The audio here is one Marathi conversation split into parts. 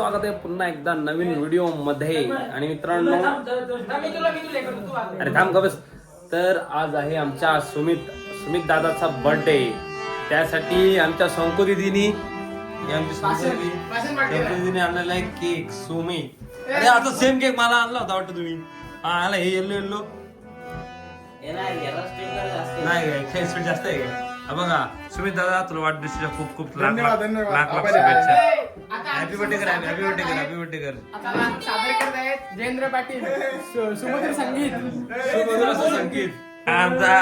स्वागत आहे पुन्हा एकदा नवीन व्हिडिओमध्ये. आणि मित्रांनो अरे थांब का बस. तर आज आहे आमच्या सुमित सुमित दादाचा बर्थडे त्यासाठी आमच्या शंकू दिदीनी आणलेला आहे केक सुमित. अरे आता सेम केक मला आणला होता वाटतं तुम्ही. हा आला हे येल्लो येल्लो नाही स्वीट जास्त आहे. का हा बघा सुमित दादा तुला वाढदिवसाच्या खूप खूप धन्यवाद, लाख धन्यवाद. हॅपी बर्थडे कर हॅपी बर्थडे कर हॅपी बर्थडे कर. सादर करत आहेत जयेंद्र पाटील सु- सुमधुर संगीत. सुमधुर असं संगीत. हा आमचा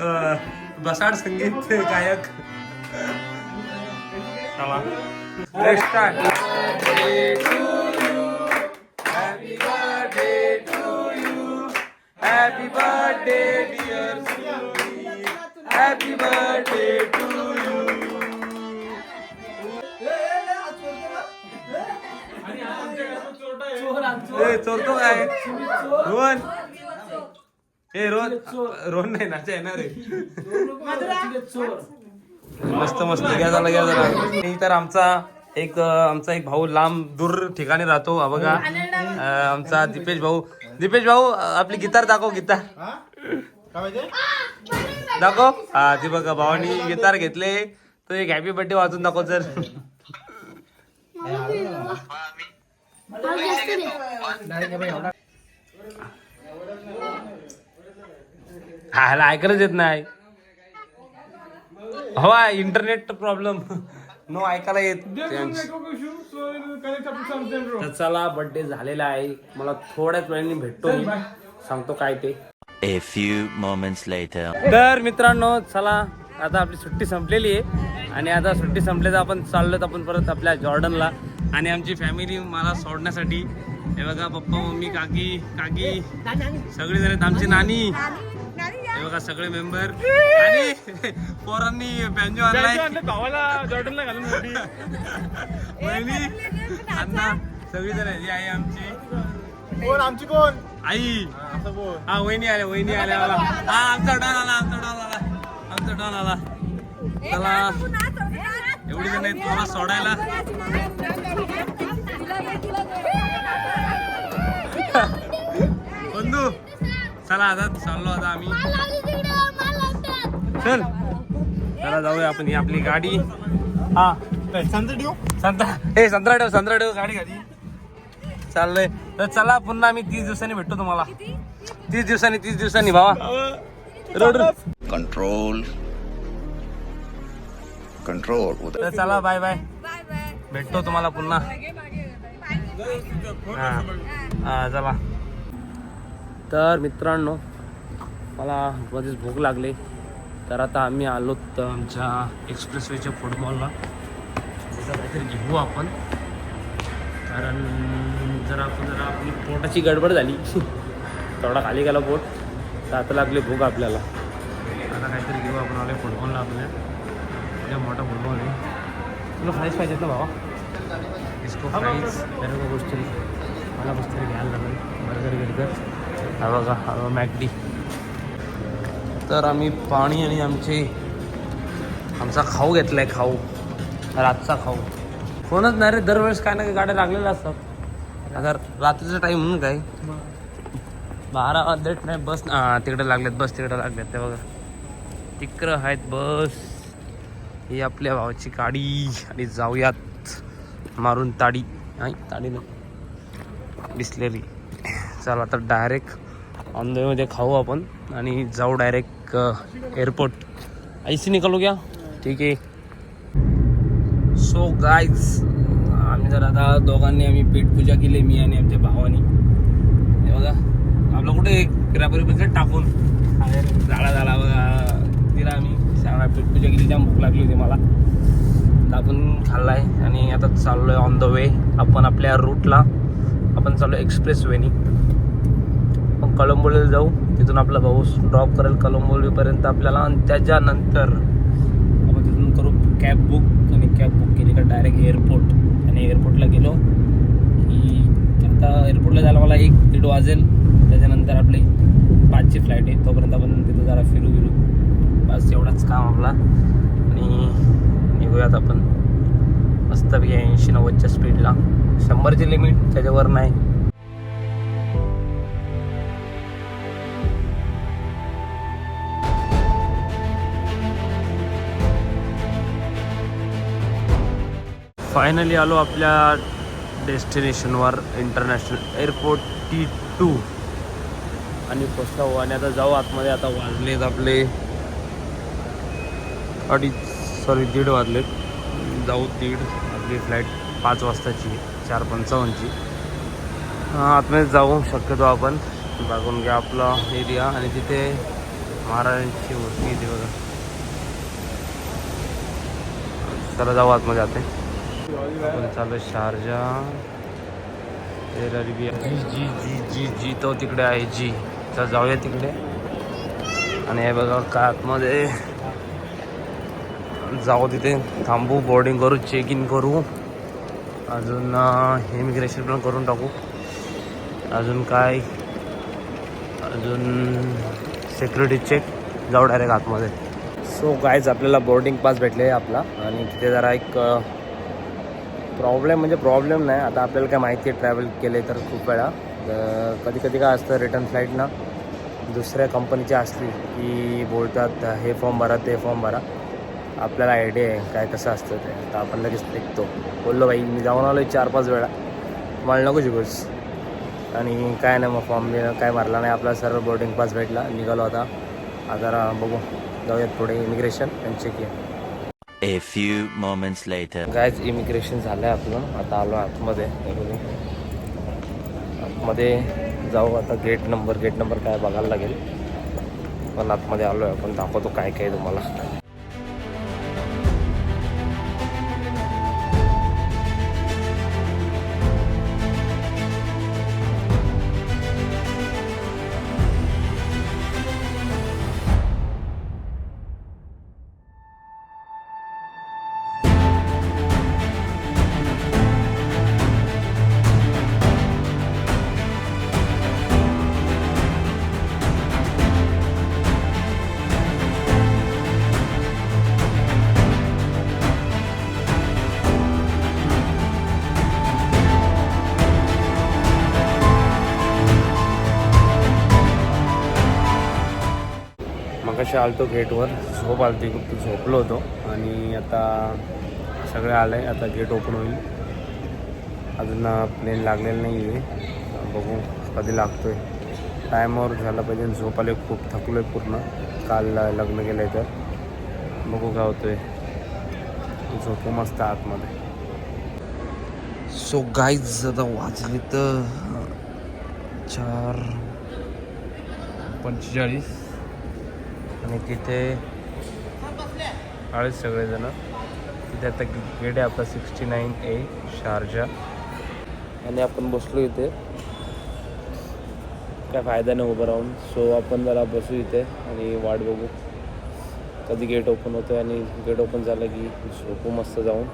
अं, बसाड संगीत गायक. चला. Let's start. Happy birthday, dear Sumi. Happy birthday to ए, चोरतो काय? रोहन. ए रोहन. रोहन नाही नाचा येणार आहे. मस्त मस्त. घ्या झाला घ्या झाला तर आमचा एक आमचा एक भाऊ लांब दूर ठिकाणी राहतो. हा बघा. आमचा दीपेश भाऊ. दीपेश भाऊ आपली गिटार दाखव गिटार. दाखव. हा ती बघा भावानी गिटार घेतले. तो एक हॅपी बर्थडे वाजून दाखव सर. हा ह्याला ऐकायलाच येत नाही. हवा इंटरनेट प्रॉब्लेम नो ऐकायला येत. तर चला बर्थडे झालेला आहे. मला थोड्याच वेळाने भेटतो मी. सांगतो काय ते. A few moments later. तर मित्रांनो चला आता आपली सुट्टी संपलेली आहे. आणि आता सुट्टी संपल्याचं आपण चाललोत आपण परत आपल्या जॉर्डनला. आणि आमची फॅमिली मला सोडण्यासाठी. हे बघा पप्पा मम्मी काकी काकी. सगळे जण आहेत आमची नानी. हे बघा सगळे मेंबर आणि पोरांनी बँजो आणलाय. भावाला जॉर्डनला घालून वहिनी अण्णा सगळी जण ही आहे आमची. कोण आमची कोण? आई. असं बोल. हा वहिनी आल्या वहिनी आल्या. मला हा आमचा डॉन आला आमचा डॉन आला. आमचा डॉन आला. चला. एवढी जण आहेत सोडायला. बंधू चला आता चाललो आता आम्ही. चल. चला जाऊया आपण ही आपली गाडी. हा. संत्रा हे संत्रा ठेव संत्रा ठेव. गाडी गाडी चाललंय. तर चला पुन्हा आम्ही तीस दिवसांनी भेटतो तुम्हाला. तीस दिवसांनी तीस दिवसांनी भावा. Road Control. कंट्रोल तर चला बाय बाय भेटतो तुम्हाला पुन्हा. हां. चला. तर मित्रांनो मला मध्येच भूक लागली. तर आता आम्ही आलो तर आमच्या एक्सप्रेसवेच्या फुटबॉलला जसं काहीतरी घेऊ आपण. कारण जरा आपण जरा आपली पोटाची गडबड झाली. थोडा खाली गेला पोट. तर आता लागली भूक आपल्याला. आता काहीतरी घेऊ आपण आले फुटबॉलला आपल्या. आपल्या मोठा फुटबॉल आहे तुला फ्राईज पाहिजेत ना भावा इसको फ्राईज सर्व गोष्टी मला गोष्टी घ्यायला लागेल बर्गर गिर्गर हा बघा हा मॅकडी। तर आम्ही पाणी आणि आमचे आमचा खाऊ घेतला आहे खाऊ. रातचा खाऊ. कोणच नाही रे दरवेळेस काय ना काय गाड्या लागलेल्या असतात. आता रात्रीचा टाईम म्हणून काय? बारा वाजलेत नाही बस तिकडे लागलेत बस तिकडे लागलेत ते बघा. तिकडं आहेत बस. ही आपल्या भावाची गाडी आणि जाऊयात. मारून ताडी. नाही ताडी नाही. बिसलेली चला आता डायरेक्ट ऑन द वेमध्ये खाऊ आपण आणि जाऊ डायरेक्ट एअरपोर्ट ऐसी निकालू घ्या ठीक आहे. सो गायज आम्ही जर आता दोघांनी आम्ही पेटपूजा केली मी आणि आमच्या भावानी. हे बघा आपलं कुठे किरापरी पण टाकून. झाडा झाला बघा. तिला आम्ही सगळा पेटपूजा केली जाम भूक लागली होती मला. तर आपण खाल्लाय आणि आता चाललोय ऑन द वे आपण आपल्या रूटला आपण चाललो एक्सप्रेस वेनी आपण कळंबोलीला जाऊ. तिथून आपला भाऊ ड्रॉप करेल कळंबोलीपर्यंत आपल्याला आणि त्याच्यानंतर आपण तिथून करू कॅब बुक आणि कॅब बुक केली का डायरेक्ट एअरपोर्ट आणि एअरपोर्टला गेलो की आता एअरपोर्टला जायला मला एक दीड वाजेल. त्याच्यानंतर आपली पाचची फ्लाईट आहे. तोपर्यंत आपण तिथं जरा फिरू फिरू बस एवढंच काम आपला. आणि निघूयात आपण. मस्तपैकी ऐंशी नव्वदच्या स्पीडला शंभरची लिमिट त्याच्यावर नाही. फायनली आलो आपल्या डेस्टिनेशनवर इंटरनॅशनल एअरपोर्ट टी टू आणि पोचलो आणि आता जाऊ आतमध्ये आता वाजलेत आपले. अडीच सॉरी दीड वाजलेत जाऊ दीड. आपली फ्लाईट पाच वाजताची चार पंचावन्नची. हा, आतमध्ये जाऊ शक्यतो आपण. बघून घ्या आपला एरिया आणि तिथे महाराजांची मूर्ती इथे बघा. चला जाऊ आतमध्ये जाते आपण चालू शारजा. जी जी जी जी जी तो तिकडे आहे जी. तर जाऊया तिकडे. आणि हे बघा का आतमध्ये जाऊ तिथे थांबू बोर्डिंग करू चेक इन करू. अजून इमिग्रेशन पण करून टाकू. अजून काय? अजून सिक्युरिटी चेक जाऊ डायरेक्ट आतमध्ये. सो गायज आपल्याला बोर्डिंग पास भेटले आपला. आणि तिथे जरा एक प्रॉब्लेम म्हणजे प्रॉब्लेम नाही. आता आपल्याला काय माहिती आहे ट्रॅव्हल केले तर खूप वेळा. तर कधी कधी काय असतं रिटर्न फ्लाईट ना दुसऱ्या कंपनीची असली की बोलतात हे फॉर्म भरा ते फॉर्म भरा. आपल्याला आयडिया आहे काय कसं असतं ते. तर आपण लगेच निघतो. बोललो बाई मी जाऊन आलो चार पाच वेळा. मला नको शिकूस. आणि काय नाही मग फॉर्म काय भरला नाही. आपला सर्व बोर्डिंग पास भेटला. निघालो आता. आता बघू. जाऊयात पुढे इमिग्रेशन आणि check A few moments later. Guys immigration झालं आहे आपलं. आता आलो आतमध्ये. आतमध्ये जाऊ आता. गेट नंबर गेट नंबर काय बघायला लागेल. पण आतमध्ये आलो आहे आपण. दाखवतो काय काय तुम्हाला. रिक्षा आलतो गेटवर. झोप आलती खूप झोपलो होतो. आणि आता सगळं आलं आहे आता गेट ओपन होईल. अजून प्लेन लागलेलं नाही आहे बघू कधी लागतो आहे टायमावर झालं पाहिजे आणि झोप आले. खूप थकलो आहे पूर्ण. काल लग्न केलं आहे तर. बघू काय होतो आहे झोपू मस्त आतमध्ये. सो गाईज आता वाजले तर चार पंचेचाळीस. आणि तिथे आले सगळेजण. तिथे आता गेट आहे आपला सिक्स्टी नाईन ए शारजा. आणि आपण बसलो इथे. काय फायदा नाही उभं राहून. सो आपण जरा बसू इथे आणि वाट बघू. कधी गेट ओपन होतं आणि गेट ओपन झालं की झोपू मस्त जाऊन.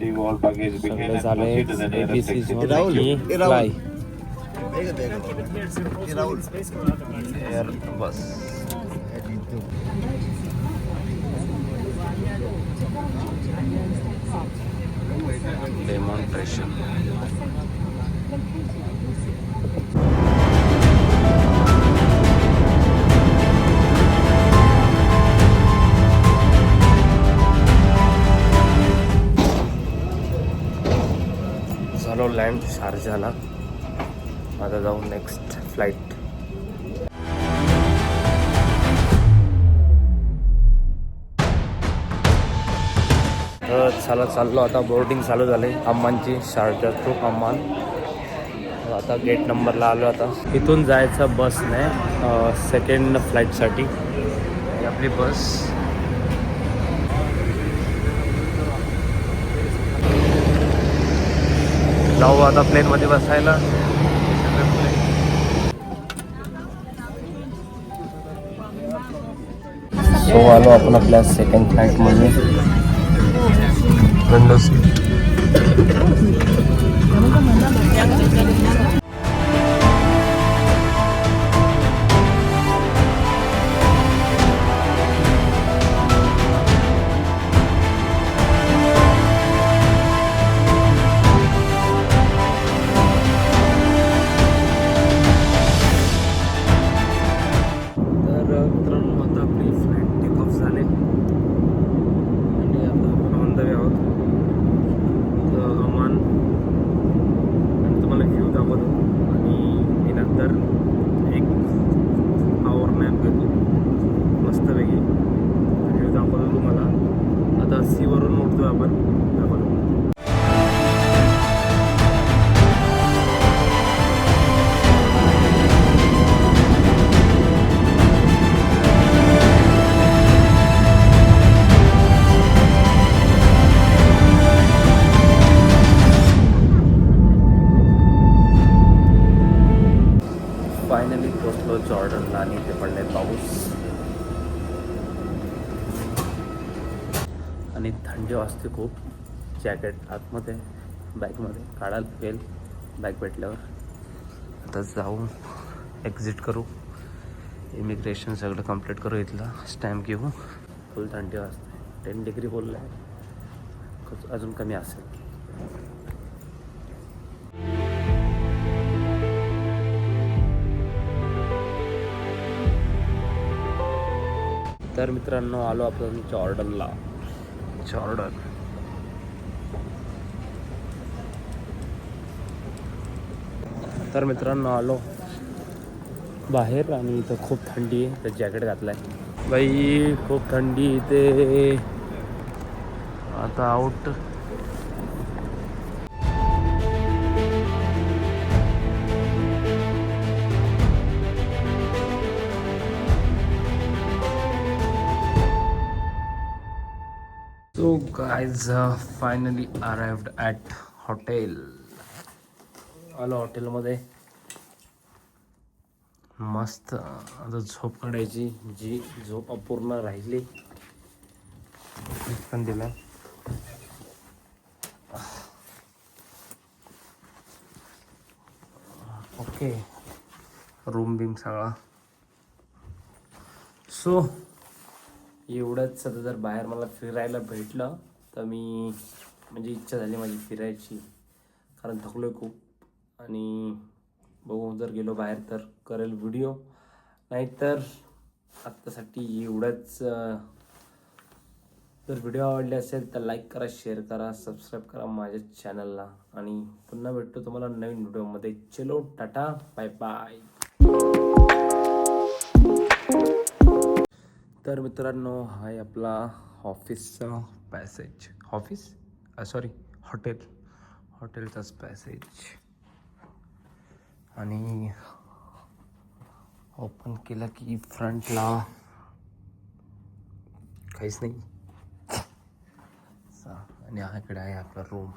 Leave all baggage behind सगळे and झाले एबीसी ही फ्लाय बस डेमॉन्स्ट्रेशन झालो लँड शारजाला आता जाऊ नेक्स्ट फ्लाईट तर चला चाललो आता. बोर्डिंग चालू झाले. अम्मांची शारजा टू अम्मान आता गेट नंबरला आलो आता. इथून जायचं बस नाही सेकंड फ्लाईटसाठी ही आपली बस. जाऊ आता प्लेनमध्ये बसायला. सो आलो आपण आपल्या सेकंड फ्लाईटमध्ये विंडो सीट असते खूप. जॅकेट आतमध्ये बॅगमध्ये काढायला लागेल बॅग भेटल्यावर आता जाऊ एक्झिट करू. इमिग्रेशन सगळं कंप्लीट करू इथला. स्टॅम्प घेऊ. फुल थंडी वाजते. टेन डिग्री बोललं आहे. अजून कमी असेल. तर मित्रांनो आलो आपण जॉर्डनला जॉर्डन तर मित्रांनो आलो. बाहेर आणि इथं खूप थंडी आहे तर जॅकेट घातलाय. बाई खूप थंडी इथे. आता out guys finally uh, at hotel आलो हॉटेलमध्ये मस्त. आता झोप काढायची. जी झोप अपूर्ण राहिली. पण दिला. ओके. रूम बिम सगळा. सो एवढंच. सध्या जर बाहेर मला फिरायला भेटलं तर मी म्हणजे इच्छा झाली माझी फिरायची. कारण थकलो आहे खूप. आणि बघू जर गेलो बाहेर तर करेल व्हिडिओ नाहीतर आत्तासाठी एवढंच जर व्हिडिओ आवडले असेल तर लाईक करा शेअर करा सबस्क्राईब करा माझ्या चॅनलला आणि पुन्हा भेटतो तुम्हाला नवीन व्हिडिओमध्ये चलो टाटा बाय बाय तर मित्रांनो हा आपला ऑफिसचा पॅसेज ऑफिस सॉरी हॉटेल हॉटेलचाच पॅसेज आणि ओपन केलं की फ्रंटला काहीच नाही. आणि हा इकडे आहे आपला रूम